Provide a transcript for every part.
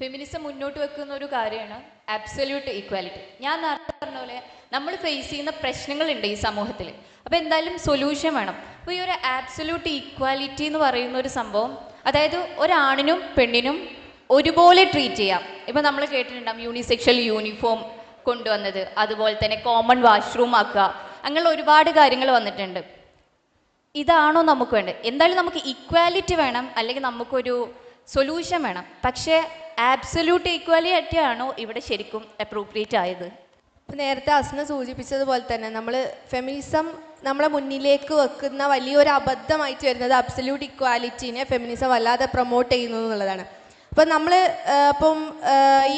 Feminism മുന്നോട്ട് വെക്കുന്ന ഒരു കാര്യമാണ് അബ്സല്യൂട്ട് ഈക്വാലിറ്റി ഞാൻ നേരത്തെ പറഞ്ഞ പോലെ നമ്മൾ ഫേസ് ചെയ്യുന്ന പ്രശ്നങ്ങളുണ്ട് ഈ സമൂഹത്തിൽ അപ്പോൾ എന്തായാലും സൊല്യൂഷൻ വേണം. അപ്പോൾ ഈ ഒരു ആബ്സല്യൂട്ട് ഈക്വാലിറ്റി എന്ന് പറയുന്ന ഒരു സംഭവം അതായത് ഒരാണിനും പെണ്ണിനും ഒരുപോലെ ട്രീറ്റ് ചെയ്യാം. ഇപ്പം നമ്മൾ കേട്ടിട്ടുണ്ടാകും യൂണിസെക്ഷൽ യൂണിഫോം കൊണ്ടുവന്നത് അതുപോലെ തന്നെ കോമൺ വാഷ്റൂം ആക്കുക അങ്ങനെയുള്ള ഒരുപാട് കാര്യങ്ങൾ വന്നിട്ടുണ്ട്. ഇതാണോ നമുക്ക് വേണ്ടത്? എന്തായാലും നമുക്ക് ഇക്വാലിറ്റി വേണം അല്ലെങ്കിൽ നമുക്കൊരു സൊല്യൂഷൻ വേണം. പക്ഷേ ആബ്സല്യൂട്ട് ഈക്വാലിറ്റി ആണോ ഇവിടെ ശരിക്കും അപ്രോപ്രിയേറ്റ് ആയത്? നേരത്തെ അസ്ന സൂചിപ്പിച്ചതുപോലെ തന്നെ നമ്മൾ ഫെമിനിസം നമ്മളെ മുന്നിലേക്ക് വെക്കുന്ന വലിയൊരു അബദ്ധമായിട്ട് വരുന്നത് അബ്സല്യൂട്ട് ഇക്വാലിറ്റിനെ ഫെമിനിസം വല്ലാതെ പ്രൊമോട്ട് ചെയ്യുന്നു എന്നുള്ളതാണ്. അപ്പം നമ്മൾ ഇപ്പം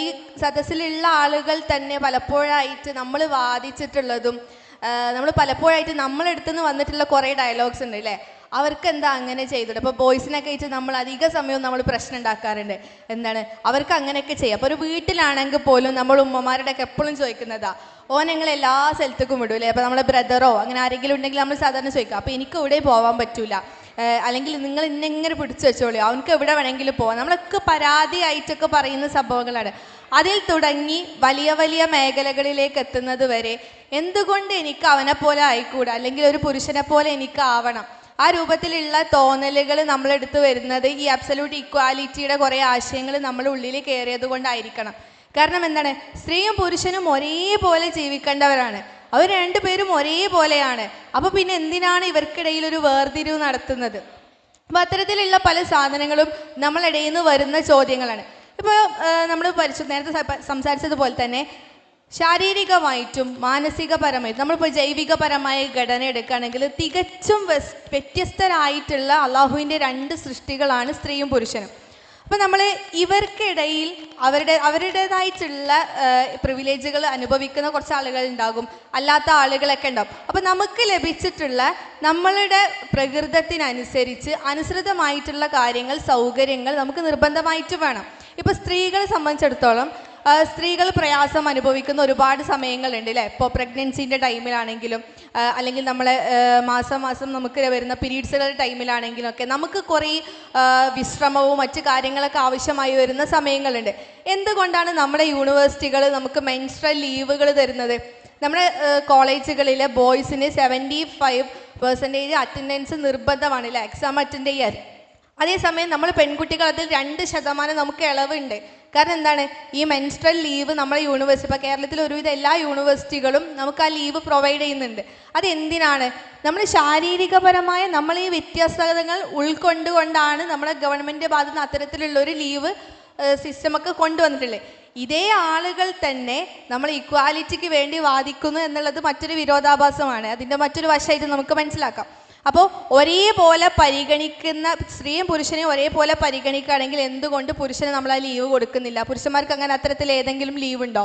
ഈ സദസ്സിലുള്ള ആളുകൾ തന്നെ പലപ്പോഴായിട്ട് നമ്മൾ വാദിച്ചിട്ടുള്ളതും നമ്മൾ പലപ്പോഴായിട്ട് നമ്മളെടുത്തുനിന്ന് വന്നിട്ടുള്ള കുറേ ഡയലോഗ്സ് ഉണ്ട് അല്ലേ അവർക്ക് എന്താ അങ്ങനെ ചെയ്തിട്ട് ഇപ്പോൾ ബോയ്സിനൊക്കെ വെച്ച് നമ്മൾ അധിക സമയവും നമ്മൾ പ്രശ്നം ഉണ്ടാക്കാറുണ്ട്. എന്താണ്? അവർക്ക് അങ്ങനെയൊക്കെ ചെയ്യാം. അപ്പോൾ ഒരു വീട്ടിലാണെങ്കിൽ പോലും നമ്മൾ ഉമ്മമാരുടെ ഒക്കെ എപ്പോഴും ചോദിക്കുന്നതാ ഓൻ ഞങ്ങൾ എല്ലാ സ്ഥലത്തേക്കും വിടൂലേ? അപ്പോൾ നമ്മളെ ബ്രദറോ അങ്ങനെ ആരെങ്കിലും ഉണ്ടെങ്കിൽ നമ്മൾ സാധാരണ ചോദിക്കാം അപ്പോൾ എനിക്ക് ഇവിടെ പോകാൻ പറ്റൂല? അല്ലെങ്കിൽ നിങ്ങൾ ഇന്നെങ്ങനെ പിടിച്ചു വെച്ചോളൂ അവനക്ക് എവിടെ വേണമെങ്കിലും പോവാം. നമ്മളൊക്കെ പരാതിയായിട്ടൊക്കെ പറയുന്ന സംഭവങ്ങളാണ്. അതിൽ തുടങ്ങി വലിയ വലിയ മേഖലകളിലേക്ക് എത്തുന്നത് വരെ എന്തുകൊണ്ട് എനിക്ക് അവനെ പോലെ ആയിക്കൂടാ? അല്ലെങ്കിൽ ഒരു പുരുഷനെ പോലെ എനിക്ക് ആവണം? ആ രൂപത്തിലുള്ള തോന്നലുകൾ നമ്മളെടുത്ത് വരുന്നത് ഈ അബ്സല്യൂട്ട് ഇക്വാലിറ്റിയുടെ കുറേ ആശയങ്ങൾ നമ്മുടെ ഉള്ളിൽ കയറിയത് കൊണ്ടായിരിക്കണം. കാരണം എന്താണ്? സ്ത്രീയും പുരുഷനും ഒരേപോലെ ജീവിക്കേണ്ടവരാണ്. അവർ രണ്ടുപേരും ഒരേപോലെയാണ്. അപ്പോൾ പിന്നെ എന്തിനാണ് ഇവർക്കിടയിൽ ഒരു വേർതിരിവ് നടത്തുന്നത്? അപ്പോൾ അത്തരത്തിലുള്ള പല സാധനങ്ങളും നമ്മളിടയിൽ നിന്ന് വരുന്ന ചോദ്യങ്ങളാണ്. ഇപ്പോൾ നമ്മൾ പരിശു നേരത്തെ സംസാരിച്ചതുപോലെ തന്നെ ശാരീരികമായിട്ടും മാനസികപരമായിട്ടും നമ്മളിപ്പോൾ ജൈവികപരമായ ഘടന എടുക്കുകയാണെങ്കിൽ തികച്ചും വ്യത്യസ്തരായിട്ടുള്ള അള്ളാഹുവിന്റെ രണ്ട് സൃഷ്ടികളാണ് സ്ത്രീയും പുരുഷനും. അപ്പോൾ നമ്മൾ ഇവർക്കിടയിൽ അവരുടെ അവരുടേതായിട്ടുള്ള പ്രിവിലേജുകൾ അനുഭവിക്കുന്ന കുറച്ച് ആളുകൾ ഉണ്ടാകും അല്ലാത്ത ആളുകളൊക്കെ ഉണ്ടാകും. അപ്പോൾ നമുക്ക് ലഭിച്ചിട്ടുള്ള നമ്മളുടെ പ്രകൃതത്തിനനുസരിച്ച് അനുസൃതമായിട്ടുള്ള കാര്യങ്ങൾ സൗകര്യങ്ങൾ നമുക്ക് നിർബന്ധമായിട്ട് വേണം. ഇപ്പോൾ സ്ത്രീകളെ സംബന്ധിച്ചിടത്തോളം സ്ത്രീകൾ പ്രയാസം അനുഭവിക്കുന്ന ഒരുപാട് സമയങ്ങളുണ്ട് അല്ലേ ഇപ്പോൾ പ്രഗ്നൻസിന്റെ ടൈമിലാണെങ്കിലും അല്ലെങ്കിൽ നമ്മളെ മാസം മാസം നമുക്ക് വരുന്ന പീരീഡ്സുകളുടെ ടൈമിലാണെങ്കിലും ഒക്കെ നമുക്ക് കുറേ വിശ്രമവും മറ്റു കാര്യങ്ങളൊക്കെ ആവശ്യമായി വരുന്ന സമയങ്ങളുണ്ട്. എന്തുകൊണ്ടാണ് നമ്മുടെ യൂണിവേഴ്സിറ്റികൾ നമുക്ക് മെൻസ്ട്രൽ ലീവുകൾ തരുന്നത്? നമ്മുടെ കോളേജുകളിലെ ബോയ്സിന് സെവന്റി ഫൈവ് പെർസെന്റേജ് അറ്റൻഡൻസ് നിർബന്ധമാണ് അല്ലേ എക്സാം അറ്റൻഡ് ചെയ്യാൻ. അതേസമയം നമ്മൾ പെൺകുട്ടികൾ അതിൽ രണ്ട് ശതമാനം നമുക്ക് ഇളവുണ്ട്. കാരണം എന്താണ്? ഈ മെൻസ്ട്രൽ ലീവ് നമ്മളെ യൂണിവേഴ്സിറ്റി ഇപ്പോൾ കേരളത്തിലെ ഒരുവിധ എല്ലാ യൂണിവേഴ്സിറ്റികളും നമുക്ക് ആ ലീവ് പ്രൊവൈഡ് ചെയ്യുന്നുണ്ട്. അത് എന്തിനാണ് നമ്മൾ ശാരീരികപരമായ നമ്മൾ ഈ വ്യത്യസ്തതകൾ ഉൾക്കൊണ്ടുകൊണ്ടാണ് നമ്മുടെ ഗവൺമെന്റ് ഭാഗത്തു നിന്ന് അത്തരത്തിലുള്ള ഒരു ലീവ് സിസ്റ്റമൊക്കെ കൊണ്ടുവന്നിട്ടുള്ളത്. ഇതേ ആളുകൾ തന്നെ നമ്മൾ ഇക്വാലിറ്റിക്ക് വേണ്ടി വാദിക്കുന്നു എന്നുള്ളത് മറ്റൊരു വിരോധാഭാസമാണ്. അതിന്റെ മറ്റൊരു വശമായിട്ട് നമുക്ക് മനസ്സിലാക്കാം. അപ്പോൾ ഒരേപോലെ പരിഗണിക്കുന്ന സ്ത്രീയും പുരുഷനെയും ഒരേപോലെ പരിഗണിക്കുകയാണെങ്കിൽ എന്തുകൊണ്ട് പുരുഷന് നമ്മൾ ആ ലീവ് കൊടുക്കുന്നില്ല? പുരുഷന്മാർക്ക് അങ്ങനെ അത്തരത്തിൽ ഏതെങ്കിലും ലീവ് ഉണ്ടോ?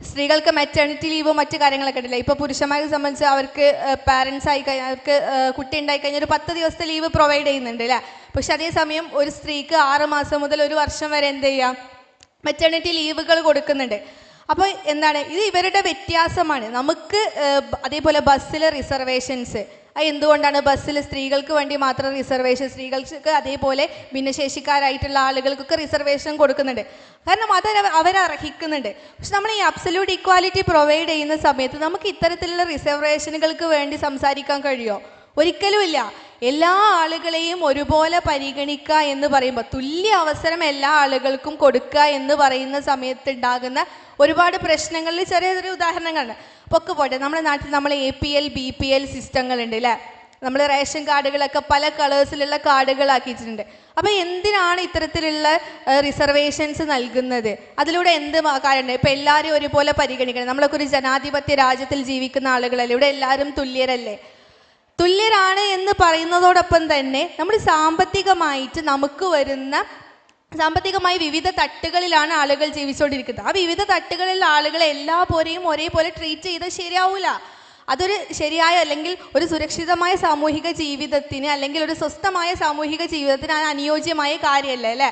സ്ത്രീകൾക്ക് മെറ്റേണിറ്റി ലീവോ മറ്റു കാര്യങ്ങളൊക്കെ ഉണ്ടല്ലോ? ഇപ്പോൾ പുരുഷന്മാരെ സംബന്ധിച്ച് അവർക്ക് പാരൻസ് ആയി കഴിഞ്ഞാൽ അവർക്ക് കുട്ടി ഉണ്ടായി കഴിഞ്ഞാൽ ഒരു പത്ത് ദിവസത്തെ ലീവ് പ്രൊവൈഡ് ചെയ്യുന്നുണ്ട് അല്ലേ? പക്ഷെ അതേസമയം ഒരു സ്ത്രീക്ക് ആറ് മാസം മുതൽ ഒരു വർഷം വരെ എന്ത് ചെയ്യാം? മെറ്റേണിറ്റി ലീവുകൾ കൊടുക്കുന്നുണ്ട്. അപ്പോൾ എന്താണ്? ഇത് ഇവരുടെ വ്യത്യാസമാണ്. നമുക്ക് അതേപോലെ ബസ്സിലെ റിസർവേഷൻസ് എന്തുകൊണ്ടാണ് ബസ്സിൽ സ്ത്രീകൾക്ക് വേണ്ടി മാത്രം റിസർവേഷൻ സ്ത്രീകൾക്ക് അതേപോലെ ഭിന്നശേഷിക്കാരായിട്ടുള്ള ആളുകൾക്കൊക്കെ റിസർവേഷൻ കൊടുക്കുന്നുണ്ട്. കാരണം അത് അവരർഹിക്കുന്നുണ്ട് പക്ഷെ നമ്മൾ ഈ അബ്സല്യൂട്ട് ഇക്വാലിറ്റി പ്രൊവൈഡ് ചെയ്യുന്ന സമയത്ത് നമുക്ക് ഇത്തരത്തിലുള്ള റിസർവേഷനുകൾക്ക് വേണ്ടി സംസാരിക്കാൻ കഴിയുമോ ഒരിക്കലുമില്ല എല്ലാ ആളുകളെയും ഒരുപോലെ പരിഗണിക്കുക എന്ന് പറയുമ്പോൾ തുല്യ അവസരം എല്ലാ ആളുകൾക്കും കൊടുക്കുക എന്ന് പറയുന്ന സമയത്ത് ഉണ്ടാകുന്ന ഒരുപാട് പ്രശ്നങ്ങളിൽ ചെറിയ ചെറിയ ഉദാഹരണങ്ങളുണ്ട് ഒക്കെ പോട്ടെ. നമ്മുടെ നാട്ടിൽ നമ്മൾ A P L B P L സിസ്റ്റങ്ങളുണ്ട് അല്ലേ നമ്മൾ റേഷൻ കാർഡുകളൊക്കെ പല കളേഴ്സിലുള്ള കാർഡുകളാക്കിയിട്ടുണ്ട്. അപ്പോൾ എന്തിനാണ് ഇത്തരത്തിലുള്ള റിസർവേഷൻസ് നൽകുന്നത്? അതിലൂടെ എന്ത് കാര്യമുണ്ട്? ഇപ്പം എല്ലാവരും ഒരുപോലെ പരിഗണിക്കണം. നമ്മളൊക്കെ ഒരു ജനാധിപത്യ രാജ്യത്തിൽ ജീവിക്കുന്ന ആളുകളല്ലേ? ഇവിടെ എല്ലാവരും തുല്യരല്ലേ? തുല്യരാണ് എന്ന് പറയുന്നതോടൊപ്പം തന്നെ നമ്മൾ സാമ്പത്തികമായിട്ട് നമുക്ക് വരുന്ന സാമ്പത്തികമായി വിവിധ തട്ടുകളിലാണ് ആളുകൾ ജീവിച്ചുകൊണ്ടിരിക്കുന്നത്. ആ വിവിധ തട്ടുകളിലുള്ള ആളുകളെ എല്ലാ പോരെയും ഒരേപോലെ ട്രീറ്റ് ചെയ്താൽ ശരിയാവില്ല അതൊരു ശരിയായ അല്ലെങ്കിൽ ഒരു സുരക്ഷിതമായ സാമൂഹിക ജീവിതത്തിന് അല്ലെങ്കിൽ ഒരു സ്വസ്ഥമായ സാമൂഹിക ജീവിതത്തിന് അത് അനുയോജ്യമായ കാര്യമല്ല അല്ലേ?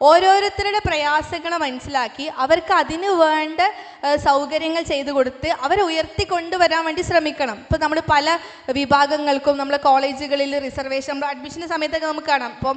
ഓരോരുത്തരുടെ പ്രയാസങ്ങൾ മനസ്സിലാക്കി അവർക്ക് അതിന് വേണ്ട സൗകര്യങ്ങൾ ചെയ്തു കൊടുത്ത് അവരെ ഉയർത്തി കൊണ്ടുവരാൻ വേണ്ടി ശ്രമിക്കണം. ഇപ്പോൾ നമ്മൾ പല വിഭാഗങ്ങൾക്കും നമ്മളെ കോളേജുകളിൽ റിസർവേഷൻ നമ്മൾ അഡ്മിഷന്റെ സമയത്തൊക്കെ നമുക്ക് കാണാം. ഇപ്പം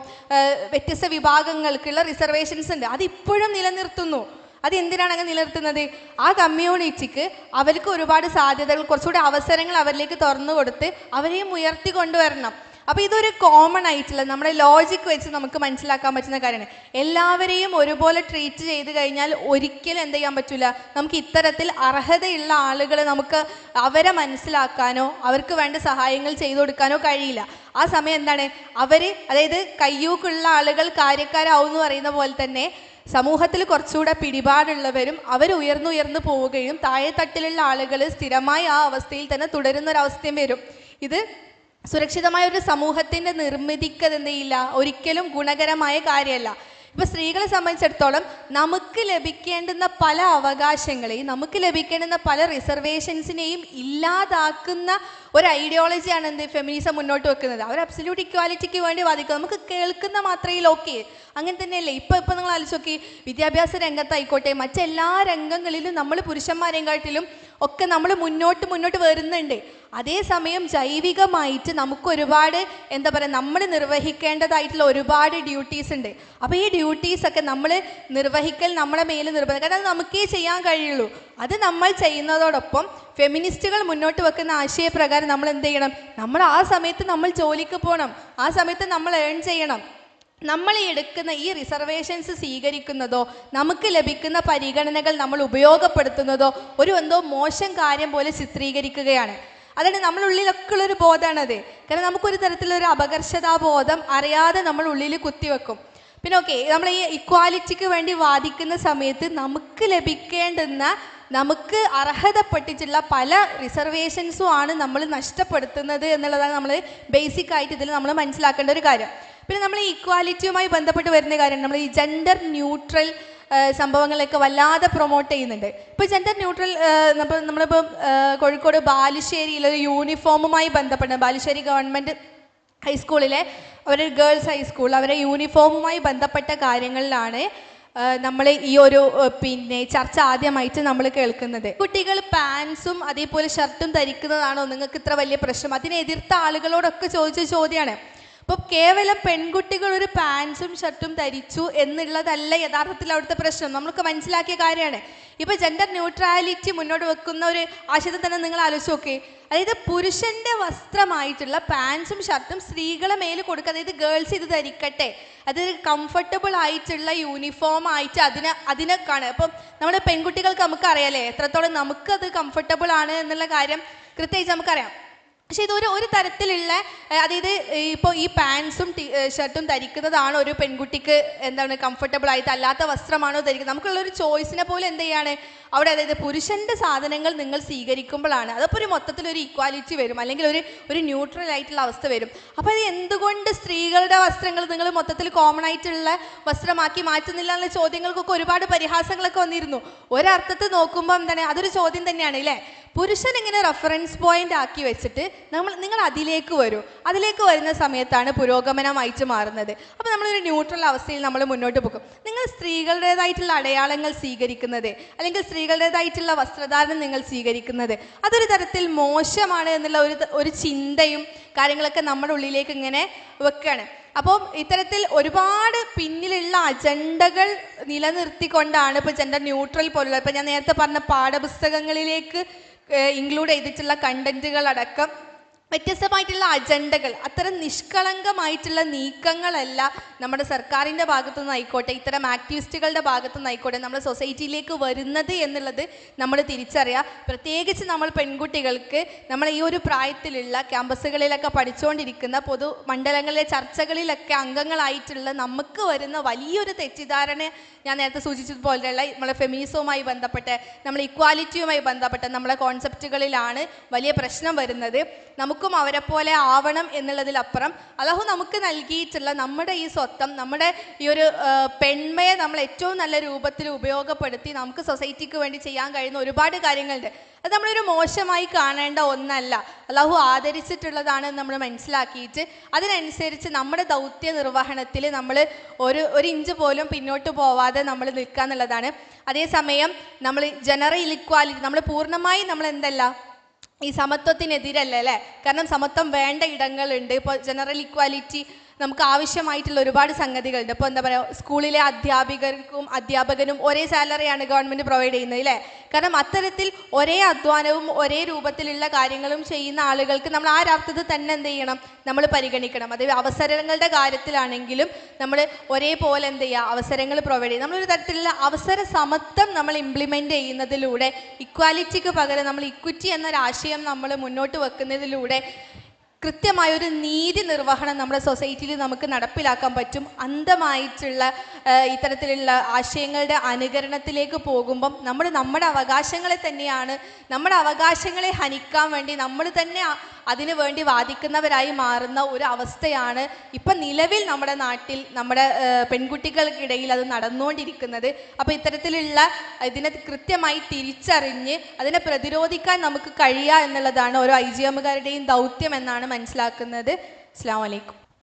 വ്യത്യസ്ത വിഭാഗങ്ങൾക്കുള്ള റിസർവേഷൻസ് ഉണ്ട്. അതിപ്പോഴും നിലനിർത്തുന്നു. അത് എന്തിനാണ് അങ്ങനെ നിലനിർത്തുന്നത്? ആ കമ്മ്യൂണിറ്റിക്ക് അവർക്ക് ഒരുപാട് സാധ്യതകൾ കുറച്ചുകൂടി അവസരങ്ങൾ അവരിലേക്ക് തുറന്നു കൊടുത്ത് അവരെയും ഉയർത്തി കൊണ്ടുവരണം അപ്പോൾ ഇതൊരു കോമൺ ആയിട്ടുള്ള നമ്മുടെ ലോജിക്ക് വെച്ച് നമുക്ക് മനസ്സിലാക്കാൻ പറ്റുന്ന കാര്യമാണ്. എല്ലാവരെയും ഒരുപോലെ ട്രീറ്റ് ചെയ്ത് കഴിഞ്ഞാൽ ഒരിക്കലും എന്ത് ചെയ്യാൻ പറ്റില്ല നമുക്ക് ഇത്തരത്തിൽ അർഹതയുള്ള ആളുകളെ നമുക്ക് അവരെ മനസ്സിലാക്കാനോ അവർക്ക് വേണ്ട സഹായങ്ങൾ ചെയ്തു കൊടുക്കാനോ കഴിയില്ല. ആ സമയം എന്താണ്? അവർ അതായത് കയ്യൂക്കുള്ള ആളുകൾ കാര്യക്കാരാവും എന്ന് പറയുന്ന പോലെ തന്നെ സമൂഹത്തിൽ കുറച്ചുകൂടെ പിടിപാടുള്ളവരും അവർ ഉയർന്നുയർന്നു പോവുകയും താഴെത്തട്ടിലുള്ള ആളുകൾ സ്ഥിരമായി ആ അവസ്ഥയിൽ തന്നെ തുടരുന്ന ഒരു അവസ്ഥയും വരും. ഇത് സുരക്ഷിതമായ ഒരു സമൂഹത്തിന്റെ നിർമ്മിതിക്ക് അത് എന്ത് ഒരിക്കലും ഗുണകരമായ കാര്യമല്ല. ഇപ്പൊ സ്ത്രീകളെ സംബന്ധിച്ചിടത്തോളം നമുക്ക് ലഭിക്കേണ്ടുന്ന പല അവകാശങ്ങളെയും നമുക്ക് ലഭിക്കേണ്ടുന്ന പല റിസർവേഷൻസിനെയും ഇല്ലാതാക്കുന്ന ഒരു ഐഡിയോളജിയാണ് എന്ത്? ഫെമിനിസം മുന്നോട്ട് വെക്കുന്നത്. അവർ അബ്സല്യൂട്ട് ഇക്വാലിറ്റിക്ക് വേണ്ടി വാദിക്കും നമുക്ക് കേൾക്കുന്ന മാത്രയിൽ ഓക്കെ അങ്ങനെ തന്നെയല്ലേ? ഇപ്പൊ ഇപ്പൊ നിങ്ങൾ ആലോചിച്ച് നോക്കി. വിദ്യാഭ്യാസ രംഗത്തായിക്കോട്ടെ മറ്റെല്ലാ രംഗങ്ങളിലും നമ്മൾ പുരുഷന്മാരെക്കാട്ടിലും ഒക്കെ നമ്മൾ മുന്നോട്ട് മുന്നോട്ട് വരുന്നുണ്ട്. അതേസമയം ജൈവികമായിട്ട് നമുക്ക് ഒരുപാട് എന്താ പറയുക നമ്മൾ നിർവഹിക്കേണ്ടതായിട്ടുള്ള ഒരുപാട് ഡ്യൂട്ടീസ് ഉണ്ട്. അപ്പോൾ ഈ ഡ്യൂട്ടീസ് ഒക്കെ നമ്മൾ നിർവഹിക്കൽ നമ്മുടെ മേൽ നിർബന്ധം. കാരണം അത് നമുക്കേ ചെയ്യാൻ കഴിയുള്ളൂ. അത് നമ്മൾ ചെയ്യുന്നതോടൊപ്പം ഫെമിനിസ്റ്റുകൾ മുന്നോട്ട് വെക്കുന്ന ആശയപ്രകാരം നമ്മൾ എന്ത് ചെയ്യണം? നമ്മൾ ആ സമയത്ത് നമ്മൾ ജോലിക്ക് പോകണം ആ സമയത്ത് നമ്മൾ ഏൺ ചെയ്യണം. നമ്മൾ എടുക്കുന്ന ഈ റിസർവേഷൻസ് സ്വീകരിക്കുന്നതോ നമുക്ക് ലഭിക്കുന്ന പരിഗണനകൾ നമ്മൾ ഉപയോഗപ്പെടുത്തുന്നതോ ഒരു എന്തോ മോശം കാര്യം പോലെ ചിത്രീകരിക്കുകയാണ്. അതാണ് നമ്മളുള്ളിലൊക്കെ ഉള്ളൊരു ബോധമാണത്. കാരണം നമുക്കൊരു തരത്തിലൊരു അപകർഷതാബോധം അറിയാതെ നമ്മൾ ഉള്ളിൽ കുത്തിവെക്കും. പിന്നെ ഓക്കെ നമ്മൾ ഈ ഇക്വാലിറ്റിക്ക് വേണ്ടി വാദിക്കുന്ന സമയത്ത് നമുക്ക് ലഭിക്കേണ്ടുന്ന നമുക്ക് അർഹതപ്പെട്ടിട്ടുള്ള പല റിസർവേഷൻസും ആണ് നമ്മൾ നഷ്ടപ്പെടുത്തുന്നത് എന്നുള്ളതാണ് നമ്മൾ ബേസിക് ആയിട്ട് ഇതിൽ നമ്മൾ മനസ്സിലാക്കേണ്ട ഒരു കാര്യം. പിന്നെ നമ്മൾ ഈക്വാലിറ്റിയുമായി ബന്ധപ്പെട്ട് വരുന്ന കാര്യം നമ്മൾ ഈ ജെൻഡർ ന്യൂട്രൽ സംഭവങ്ങളൊക്കെ വല്ലാതെ പ്രൊമോട്ട് ചെയ്യുന്നുണ്ട്. ഇപ്പോൾ ജെൻഡർ ന്യൂട്രൽ നമ്മൾ കോഴിക്കോട് ബാലുശ്ശേരിയിൽ ഒരു യൂണിഫോമുമായി ബന്ധപ്പെട്ട് ബാലുശ്ശേരി ഗവൺമെന്റ് ഹൈസ്കൂളിലെ അവരൊരു ഗേൾസ് ഹൈസ്കൂൾ അവരെ യൂണിഫോമുമായി ബന്ധപ്പെട്ട കാര്യങ്ങളിലാണ് നമ്മൾ ഈ ഒരു പിന്നെ ചർച്ച ആദ്യമായിട്ട് നമ്മൾ കേൾക്കുന്നത്. കുട്ടികൾ പാൻസും അതേപോലെ ഷർട്ടും ധരിക്കുന്നതാണോ? നിങ്ങൾക്ക് ഇത്ര വലിയ പ്രശ്നം. അതിനെ എതിർത്ത ആളുകളോടൊക്കെ ചോദിച്ച ചോദ്യമാണ്. അപ്പോൾ കേവലം പെൺകുട്ടികൾ ഒരു പാൻസും ഷർട്ടും ധരിച്ചു എന്നുള്ളതല്ല യഥാർത്ഥത്തിൽ അവിടുത്തെ പ്രശ്നം. നമ്മൾക്ക് മനസ്സിലാക്കിയ കാര്യമാണ്. ഇപ്പൊ ജെൻഡർ ന്യൂട്രാലിറ്റി മുന്നോട്ട് വെക്കുന്ന ഒരു ആശയത്തിൽ തന്നെ നിങ്ങൾ ആലോചിച്ച് നോക്കേ. അതായത് പുരുഷന്റെ വസ്ത്രമായിട്ടുള്ള പാൻസും ഷർട്ടും സ്ത്രീകളെ മേൽ കൊടുക്കുക. അതായത് ഗേൾസ് ഇത് ധരിക്കട്ടെ. അത് കംഫർട്ടബിൾ ആയിട്ടുള്ള യൂണിഫോം ആയിട്ട് അതിനെ അതിനെ കാണുക അപ്പം നമ്മുടെ പെൺകുട്ടികൾക്ക് നമുക്ക് അറിയാലേ എത്രത്തോളം നമുക്കത് കംഫർട്ടബിൾ ആണ് എന്നുള്ള കാര്യം കൃത്യമായിട്ട് നമുക്കറിയാം. പക്ഷെ ഇതൊരു ഒരു തരത്തിലുള്ള അതായത് ഇപ്പോൾ ഈ പാൻസും ഷർട്ടും ധരിക്കുന്നതാണ് ഒരു പെൺകുട്ടിക്ക് എന്താണ് കംഫർട്ടബിൾ ആയിട്ട് അല്ലാത്ത വസ്ത്രമാണോ ധരിക്കുന്നത്? നമുക്കുള്ള ഒരു ചോയ്സിനെ പോലെ എന്ത് ചെയ്യാണ്? അവിടെ അതായത് പുരുഷന്റെ സാധനങ്ങൾ നിങ്ങൾ സ്വീകരിക്കുമ്പോഴാണ്. അതപ്പോൾ ഒരു മൊത്തത്തിൽ ഒരു ഈക്വാലിറ്റി വരും അല്ലെങ്കിൽ ഒരു ഒരു ന്യൂട്രൽ ആയിട്ടുള്ള അവസ്ഥ വരും. അപ്പോൾ അത് എന്തുകൊണ്ട് സ്ത്രീകളുടെ വസ്ത്രങ്ങൾ നിങ്ങൾ മൊത്തത്തിൽ കോമൺ ആയിട്ടുള്ള വസ്ത്രമാക്കി മാറ്റുന്നില്ല എന്നുള്ള ചോദ്യങ്ങൾക്കൊക്കെ ഒരുപാട് പരിഹാസങ്ങളൊക്കെ വന്നിരുന്നു. ഒരർത്ഥത്തിൽ നോക്കുമ്പോൾ എന്താണ്? അതൊരു ചോദ്യം തന്നെയാണ് അല്ലേ? പുരുഷൻ ഇങ്ങനെ റെഫറൻസ് പോയിന്റ് ആക്കി വെച്ചിട്ട് നമ്മൾ നിങ്ങൾ അതിലേക്ക് വരൂ. അതിലേക്ക് വരുന്ന സമയത്താണ് പുരോഗമനമായിട്ട് മാറുന്നത്. അപ്പോൾ നമ്മളൊരു ന്യൂട്രൽ അവസ്ഥയിൽ നമ്മൾ മുന്നോട്ട് പോകും. നിങ്ങൾ സ്ത്രീകളുടേതായിട്ടുള്ള അടയാളങ്ങൾ സ്വീകരിക്കുന്നത് അല്ലെങ്കിൽ സ്ത്രീകളുടേതായിട്ടുള്ള വസ്ത്രധാരണം നിങ്ങൾ സ്വീകരിക്കുന്നത് അതൊരു തരത്തിൽ മോശമാണ് എന്നുള്ള ഒരു ഒരു ചിന്തയും കാര്യങ്ങളൊക്കെ നമ്മുടെ ഉള്ളിലേക്ക് ഇങ്ങനെ വെക്കുകയാണ് അപ്പോൾ ഇത്തരത്തിൽ ഒരുപാട് പിന്നിലുള്ള അജണ്ടകൾ നിലനിർത്തിക്കൊണ്ടാണ് ഇപ്പോൾ ജെൻഡർ ന്യൂട്രൽ പോലുള്ള ഇപ്പം ഞാൻ നേരത്തെ പറഞ്ഞ പാഠപുസ്തകങ്ങളിലേക്ക് ഇൻക്ലൂഡ് ചെയ്തിട്ടുള്ള കണ്ടന്റുകൾ അടക്കം വ്യത്യസ്തമായിട്ടുള്ള അജണ്ടകൾ അത്തരം നിഷ്കളങ്കമായിട്ടുള്ള നീക്കങ്ങളല്ല നമ്മുടെ സർക്കാരിന്റെ ഭാഗത്തു നിന്നായിക്കോട്ടെ ഇത്തരം ആക്ടിവിസ്റ്റുകളുടെ ഭാഗത്തു നിന്നായിക്കോട്ടെ നമ്മുടെ സൊസൈറ്റിയിലേക്ക് വരുന്നത് എന്നുള്ളത് നമ്മൾ തിരിച്ചറിയുക പ്രത്യേകിച്ച് നമ്മൾ പെൺകുട്ടികൾക്ക് നമ്മൾ ഈ ഒരു പ്രായത്തിലുള്ള ക്യാമ്പസുകളിലൊക്കെ പഠിച്ചുകൊണ്ടിരിക്കുന്ന പൊതു മണ്ഡലങ്ങളിലെ ചർച്ചകളിലൊക്കെ അംഗങ്ങളായിട്ടുള്ള നമുക്ക് വരുന്ന വലിയൊരു തെറ്റിദ്ധാരണ ഞാൻ നേരത്തെ സൂചിച്ചതുപോലെയുള്ള നമ്മളെ ഫെമിനിസവുമായി ബന്ധപ്പെട്ട് നമ്മൾ ഇക്വാലിറ്റിയുമായി ബന്ധപ്പെട്ട് നമ്മളെ കോൺസെപ്റ്റുകളിലാണ് വലിയ പ്രശ്നം വരുന്നത്. നമുക്ക് നമുക്കും അവരെ പോലെ ആവണം എന്നുള്ളതിലപ്പുറം അള്ളാഹു നമുക്ക് നൽകിയിട്ടുള്ള നമ്മുടെ ഈ സ്വത്തം നമ്മുടെ ഈ ഒരു പെൺമയെ നമ്മൾ ഏറ്റവും നല്ല രൂപത്തിൽ ഉപയോഗപ്പെടുത്തി നമുക്ക് സൊസൈറ്റിക്ക് വേണ്ടി ചെയ്യാൻ കഴിയുന്ന ഒരുപാട് കാര്യങ്ങളുണ്ട്. അത് നമ്മളൊരു മോശമായി കാണേണ്ട ഒന്നല്ല. അള്ളാഹു ആദരിച്ചിട്ടുള്ളതാണ് നമ്മൾ മനസ്സിലാക്കിയിട്ട് അതിനനുസരിച്ച് നമ്മുടെ ദൗത്യ നിർവഹണത്തിൽ നമ്മൾ ഒരു ഒരു ഇഞ്ച് പോലും പിന്നോട്ട് പോവാതെ നമ്മൾ നിൽക്കുക എന്നുള്ളതാണ്. അതേസമയം നമ്മൾ ജനറൽ ഇക്വാലിറ്റി നമ്മൾ പൂർണമായി നമ്മൾ എന്തല്ല? ഈ സമത്വത്തിനെതിരല്ല അല്ലേ? കാരണം സമത്വം വേണ്ട ഇടങ്ങളുണ്ട്. ഇപ്പോൾ ജനറൽ ഇക്വാലിറ്റി നമുക്ക് ആവശ്യമായിട്ടുള്ള ഒരുപാട് സംഗതികളുണ്ട്. ഇപ്പോൾ എന്താ പറയുക സ്കൂളിലെ അധ്യാപികർക്കും അധ്യാപകനും ഒരേ സാലറിയാണ് ഗവൺമെന്റ് പ്രൊവൈഡ് ചെയ്യുന്നത് അല്ലേ കാരണം അത്തരത്തിൽ ഒരേ അധ്വാനവും ഒരേ രൂപത്തിലുള്ള കാര്യങ്ങളും ചെയ്യുന്ന ആളുകൾക്ക് നമ്മൾ ആ രാത്രി തന്നെ എന്ത് ചെയ്യണം? നമ്മൾ പരിഗണിക്കണം. അത് അവസരങ്ങളുടെ കാര്യത്തിലാണെങ്കിലും നമ്മൾ ഒരേപോലെ എന്ത് ചെയ്യുക? അവസരങ്ങൾ പ്രൊവൈഡ് ചെയ്യുക. നമ്മളൊരു തരത്തിലുള്ള അവസര സമത്വം നമ്മൾ ഇംപ്ലിമെന്റ് ചെയ്യുന്നതിലൂടെ ഇക്വാലിറ്റിക്ക് പകരം നമ്മൾ ഇക്വിറ്റി എന്നൊരാശയം നമ്മൾ മുന്നോട്ട് വെക്കുന്നതിലൂടെ കൃത്യമായ ഒരു നീതി നിർവഹണം നമ്മുടെ സൊസൈറ്റിയിൽ നമുക്ക് നടപ്പിലാക്കാൻ പറ്റും. അന്ധമായിട്ടുള്ള ഇത്തരത്തിലുള്ള ആശയങ്ങളുടെ അനുകരണത്തിലേക്ക് പോകുമ്പം നമ്മൾ നമ്മുടെ അവകാശങ്ങളെ തന്നെയാണ്. നമ്മുടെ അവകാശങ്ങളെ ഹനിക്കാൻ വേണ്ടി നമ്മൾ തന്നെ അതിനു വേണ്ടി വാദിക്കുന്നവരായി മാറുന്ന ഒരു അവസ്ഥയാണ് ഇപ്പം നിലവിൽ നമ്മുടെ നാട്ടിൽ നമ്മുടെ പെൺകുട്ടികൾക്കിടയിൽ അത് നടന്നുകൊണ്ടിരിക്കുന്നത്. അപ്പോൾ ഇത്തരത്തിലുള്ള ഇതിനെ കൃത്യമായി തിരിച്ചറിഞ്ഞ് അതിനെ പ്രതിരോധിക്കാൻ നമുക്ക് കഴിയുക എന്നുള്ളതാണ് ഓരോ ഐ ജി എമ്മുകാരുടെയും ദൗത്യം എന്നാണ് മനസ്സിലാക്കുന്നത്. അസ്സാം വലൈക്കും